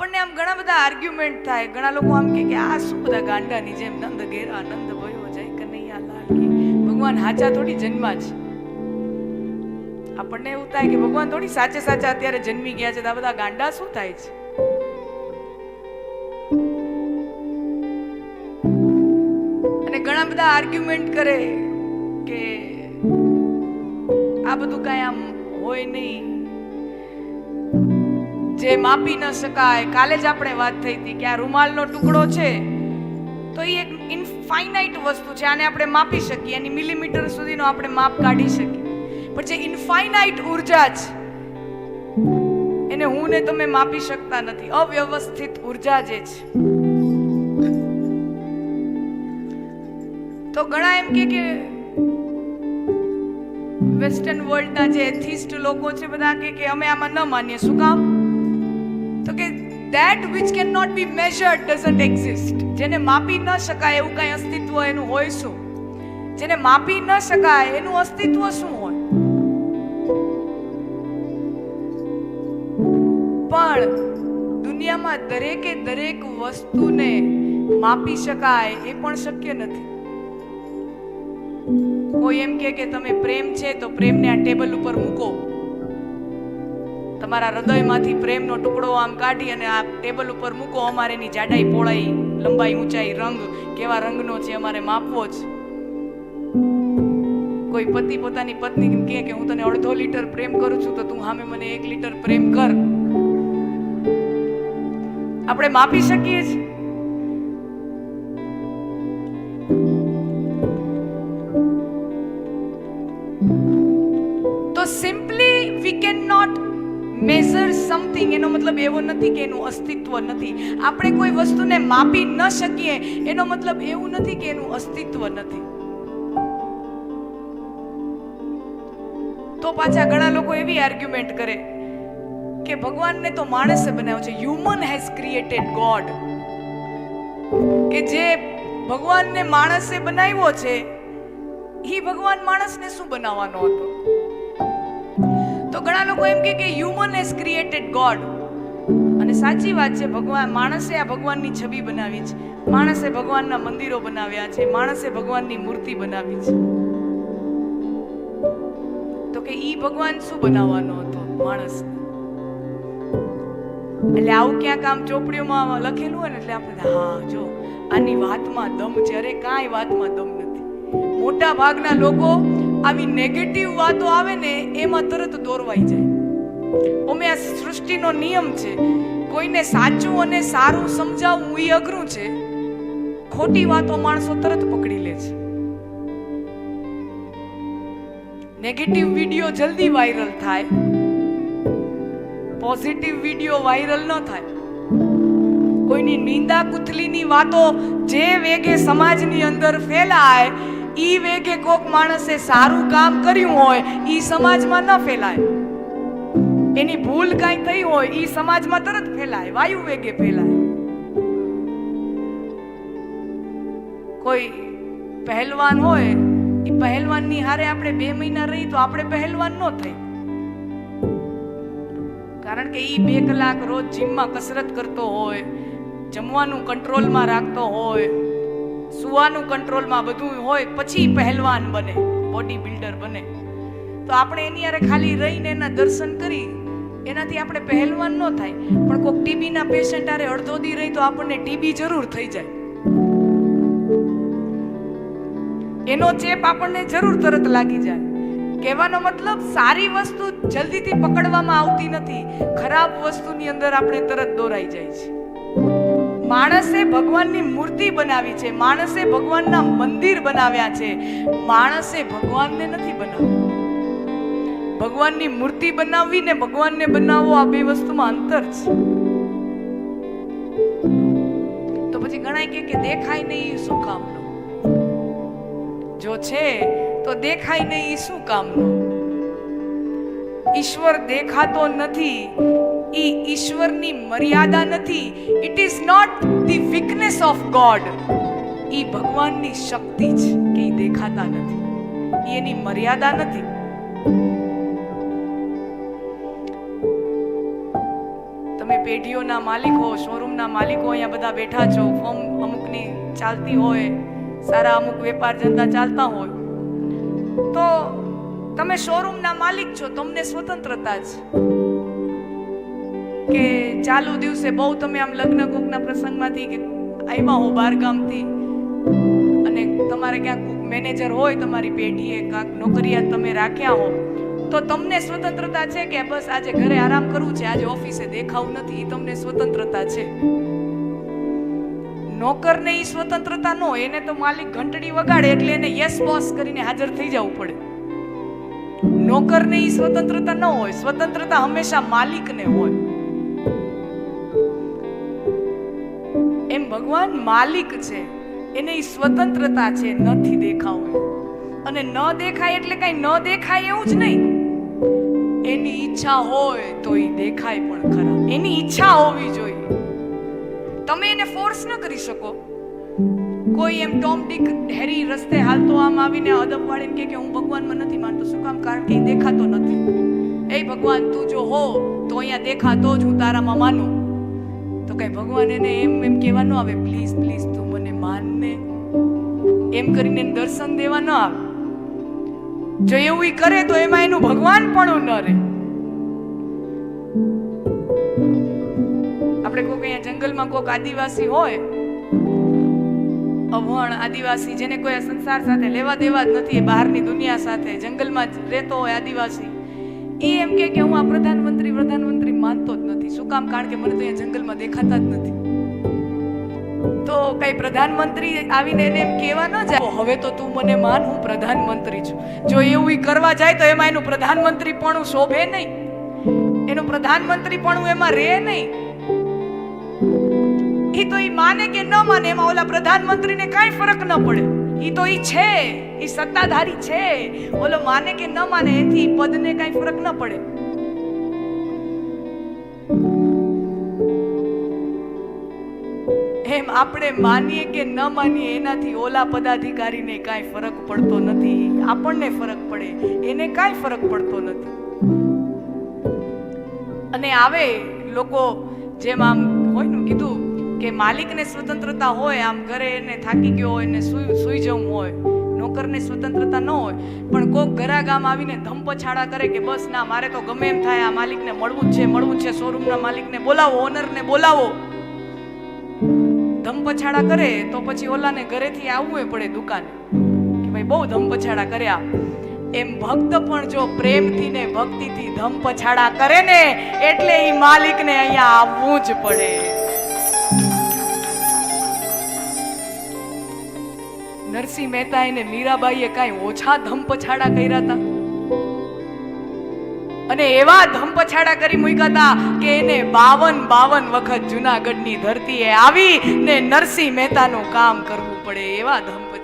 આપણને આમ ઘણા બધા આર્ગ્યુમેન્ટ થાય. ઘણા લોકો આમ કે કે, આ શું બધા ગાંડાની જેમ નંદ ઘેરા, નંદ ભયો જય કનૈયા લાલ કી ભગવાન હાચા થોડી જન્મા છે આપણને એવું થાય કે ભગવાન થોડી સાચે સાચા અત્યારે જન્મી ગયા છે આ બધા ગાંડા શું થાય છે? અને ઘણા બધા આર્ગ્યુમેન્ટ કરે કે આ બધું કાંઈ આમ હોય નહીં. જે માપી ન શકાય, કાલે જ આપણે વાત થઈ હતી કે આ રૂમાલનો ટુકડો છે, તો એ એક ઇનફાઇનાઇટ વસ્તુ છે, આને આપણે માપી શકીએ, એની મિલીમીટર સુધીનો આપણે માપ કાઢી શકીએ. પણ જે ઇનફાઇનાઇટ ઊર્જા છે એને હું ને તમે માપી શકતા નથી. અવ્યવસ્થિત ઊર્જા જે છે. તો ઘણા એમ કે કે વેસ્ટર્ન વર્લ્ડના જે એથિસ્ટ લોકો છે, બધા કે કે અમે આમાં ન માનીએ. શું કામ? તો કે that which can not be measured doesn't exist જેને માપી ન શકાય એવું કાંઈ અસ્તિત્વ એનું હોય શું? જેને માપી ન શકાય એનું અસ્તિત્વ શું હોય? પણ દુનિયામાં દરેકે દરેક વસ્તુને માપી શકાય એ પણ શક્ય નથી. કોઈ એમ કે કે તમે પ્રેમ છે તો પ્રેમને આ ટેબલ ઉપર મૂકો. તમારા હૃદયમાંથી પ્રેમનો ટુકડો આમ કાઢી અને આ ટેબલ ઉપર મૂકો, અમારે એની જાડાઈ, પહોળાઈ, લંબાઈ, ઊંચાઈ, રંગ, કેવા રંગનો છે અમારે માપવો જ. કોઈ પતિ પોતાની પત્ની કહે કે હું તને અડધો લીટર પ્રેમ કરું છું, તો તું સામે મને એક લીટર પ્રેમ કર. આપણે માપી શકીએ છીએ મેઝર સમથિંગ એનો મતલબ એવો નથી કે એનું અસ્તિત્વ નથી. આપણે કોઈ વસ્તુને માપી ન શકીએ, એનો મતલબ એવું નથી કે એનું અસ્તિત્વ નથી. તો પાછા ઘણા લોકો એવી આર્ગ્યુમેન્ટ કરે કે ભગવાનને તો માણસે બનાવ્યો છે. હ્યુમન હેઝ ક્રિએટેડ ગોડ કે જે ભગવાનને માણસે બનાવ્યો છે એ ભગવાન માણસને શું બનાવવાનો હતો? તો ઘણા લોકો એમ કે હ્યુમન હેઝ ક્રિએટેડ ગોડ અને સાચી વાત છે, ભગવાન, માણસે આ ભગવાનની છબી બનાવી છે. માણસે ભગવાનના મંદિરો બનાવ્યા છે, માણસે ભગવાનની મૂર્તિ બનાવી છે. તો કે ઈ ભગવાન શું બનાવવાનો હતો? માણસ. એટલે આવું ક્યાંક આમ ચોપડીઓમાં લખેલું હોય ને એટલે આપણે હા, જો, આની વાતમાં દમ અરે કાંઈ વાતમાં દમ નથી. મોટા ભાગના લોકો આવી નેગેટિવ વાતો આવે ને, એમાં તરત દોરવાઈ જાય. અમે આ સૃષ્ટિનો નિયમ છે, કોઈને સાચું અને સારું સમજાવવું એ અઘરું છે. ખોટી વાતો માણસો તરત પકડી લે છે. નેગેટિવ વીડિયો જલ્દી વાયરલ થાય. પોઝિટિવ વીડિયો વાયરલ ન થાય. કોઈની નિંદા કુથલીની વાતો જે વેગે સમાજની અંદર ફેલાય ઈ વેગે કોક માણસે સારું કામ કર્યું હોય, ઈ સમાજમાં ન ફેલાય. એની ભૂલ કાંઈ થઈ હોય, ઈ સમાજમાં તરત ફેલાય, વાયુ વેગે ફેલાય. કોઈ પહેલવાન હોય એ પહેલવાનની હારે આપણે બે મહિના રહી તો આપણે પહેલવાન ન થઈ. કારણ કે ઈ બે કલાક રોજ જીમમાં કસરત કરતો હોય, જમવાનું કંટ્રોલમાં રાખતો હોય સુવાનું કંટ્રોલમાં બધું હોય, પછી પહેલવાન બને બોડી બિલ્ડર બને. તો આપણે એની યારે ખાલી રહીને એના દર્શન કરી, એનાથી આપણે પહેલવાન ન થાય. પણ કોઈક ટીબીના પેશન્ટ આરે અડધો દી રહી તો આપણને ટીબી જરૂર થઈ જાય. એનો ચેપ આપણને જરૂર તરત લાગી જાય. કહેવાનો મતલબ, સારી વસ્તુ જલ્દીથી પકડવામાં આવતી નથી. ખરાબ વસ્તુની અંદર આપણે તરત દોરાઈ જાય છે. માણસે ભગવાનની મૂર્તિ બનાવી છે, માણસે ભગવાનના મંદિર બનાવ્યા છે. માણસે ભગવાનને નથી બનાવ્યું. ભગવાનની મૂર્તિ બનાવવી ને ભગવાનને બનાવવો આ બે વસ્તુમાં અંતર છે. તો પછી કે કે દેખાય નહીં શું કામનું? જો છે, તો દેખાય નહીં શું કામનું? ઈશ્વર દેખાતો નથી ઈ ઈશ્વરની મર્યાદા નથી. It is not the weakness of God એ ભગવાનની શક્તિ છે કે ઈ દેખાતા નથી. એની મર્યાદા નથી. તમે પેઢીઓના માલિકો શોરૂમના માલિકો અહીંયા બધા બેઠા છો, ફોર્મ અમુકની ચાલતી હોય, સારા અમુક વેપાર ધંધા ચાલતા હોય. તો તમે શોરૂમના માલિક છો તમને સ્વતંત્રતા છે કે ચાલુ દિવસે બહુ તમે આમ લગ્ન કુકના પ્રસંગમાંથી કે આવ્યા હો બાર ગામથી અને તમારે ક્યાંક મેનેજર હોય તમારી પેઢીએ કાંક નોકરિયાત તમે રાખ્યા હો, તો તમને સ્વતંત્રતા છે કે બસ આજે ઘરે આરામ કરવું છે? આજે ઓફિસે દેખાવું નથી એ તમને સ્વતંત્રતા છે. નોકરને એ સ્વતંત્રતા ન એને તો માલિક ઘંટડી વગાડે એટલે એને યસ બોસ કરીને હાજર થઈ જવું પડે. નોકરને એ સ્વતંત્રતા ન હોય, સ્વતંત્રતા હંમેશા માલિકને હોય. ભગવાન માલિક છે. એને એ સ્વતંત્રતા છે, નથી દેખાવું અને ન દેખાય એટલે કઈ ન દેખાય એવું જ નહીં. એની ઈચ્છા હોય તો એ દેખાય પણ ખરા. એની ઈચ્છા હોવી જોઈએ. તમે એને ફોર્સ ન કરી શકો. કોઈ એમ ટોમ ડીક હેરી રસ્તે હાલતો આમ આવીને અદબ વાળીને કે હું ભગવાનમાં નથી માનતો. શું કામ? કારણ કે એ દેખાતો નથી. એ ભગવાન, તું જો હો, તો અહીંયા દેખાતો જ હું તારામાં માનું. કઈ ભગવાન એને એમ એમ કહેવા ન આવે પ્લીઝ પ્લીઝ તું મને માન ને એમ કરીને દર્શન દેવા ન આવે. જો એવું ઈ કરે તો એમાં એનું ભગવાન પણ ન રહે. આપણે કોઈક અહીંયા જંગલમાં કોઈક આદિવાસી હોય, અભણ આદિવાસી જેને કોઈ સંસાર સાથે લેવા દેવા જ નથી બહારની દુનિયા સાથે જંગલમાં જ રહેતો હોય આદિવાસી એ એમ કે હું આ પ્રધાનમંત્રી પ્રધાનમંત્રી માનતો શું કામ? કારણ કે મને તો અહીંયા જંગલમાં દેખાતા જ નથી. તો કઈ પ્રધાનમંત્રી આવીને એને એમ કહેવા ન જાય? હવે તો તું મને માન, હું પ્રધાનમંત્રી છું. જો એવું કરવા જાય તો એમાં એનું પ્રધાનમંત્રી પણ શોભે નહીં. એનું પ્રધાનમંત્રી પણ એમાં રહે નહીં. એ તો એ માને કે ન માને, એમાં ઓલા પ્રધાનમંત્રીને કાંઈ ફરક ન પડે. એ તો ઈ છે એ સત્તાધારી છે. ઓલો માને કે ન માને, એથી પદને કાંઈ ફરક ન પડે. એમ આપણે માનીએ કે ન માનીએ એનાથી ઓલા પદાધિકારીને કાંઈ ફરક પડતો નથી. આપણને ફરક પડે, એને કાંઈ ફરક પડતો નથી. અને આવે લોકો જેમ આમ હોય ને કીધું કે માલિકને સ્વતંત્રતા હોય, આમ ઘરે એને થાકી ગયો હોય ને સુઈ સુઈ જવું હોય, નોકરને સ્વતંત્રતા ન હોય, પણ કોક ઘરા ગામ આવીને ધમપછાડા કરે કે બસ ના, મારે તો ગમે એમ થાય આ માલિકને મળવું જ છે, મળવું જ છે શોરૂમના માલિકને બોલાવો ઓનરને બોલાવો. ધમપછાડા કરે તો પછી ઓલાને ઘરેથી આવવું પડે દુકાને. કે ભાઈ બહુ ધમપછાડા કર્યા. એમ ભક્ત પણ જો પ્રેમથી ને ભક્તિથી ધમપછાડા કરે ને, એટલે એ માલિકને અહીંયા આવવું જ પડે. નરસિંહ મહેતા એને મીરાબાઈએ કાંઈ ઓછા ધમપછાડા કર્યા હતા અને એવા ધમપછાડા કરી મૂક્યા હતા કે એને બાવન બાવન વખત જુનાગઢની ધરતીએ આવી ને નરસિંહ મહેતાનું કામ કરવું પડે એવા ધમપછાડા